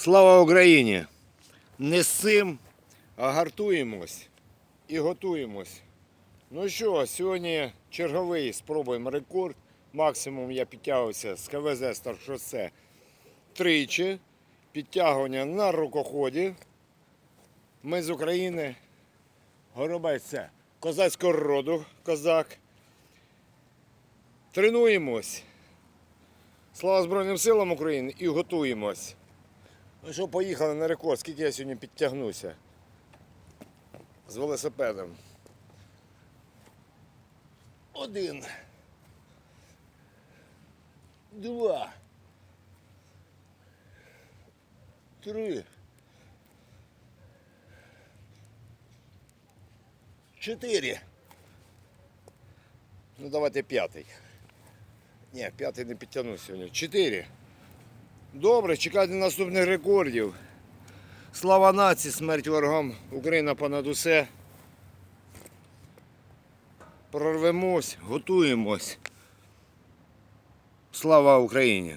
Слава Україні! Не сим, а гартуємось і готуємось. Ну що, сьогодні черговий спробуємо рекорд. Максимум я підтягувався з КВЗ Старшосе тричі. Підтягування на рукоході. Ми з України. Горобець козацького роду козак. Тренуємось. Слава Збройним силам України і готуємось. Ну що, поїхали на рекорд. Скільки я сьогодні підтягнуся з велосипедом. Один. Два. Три. Чотири. Ну давайте п'ятий. Ні, п'ятий не підтягну сьогодні. Чотири. Добре, чекайте наступних рекордів. Слава нації, смерть ворогам, Україна понад усе. Прорвемось, готуємось. Слава Україні!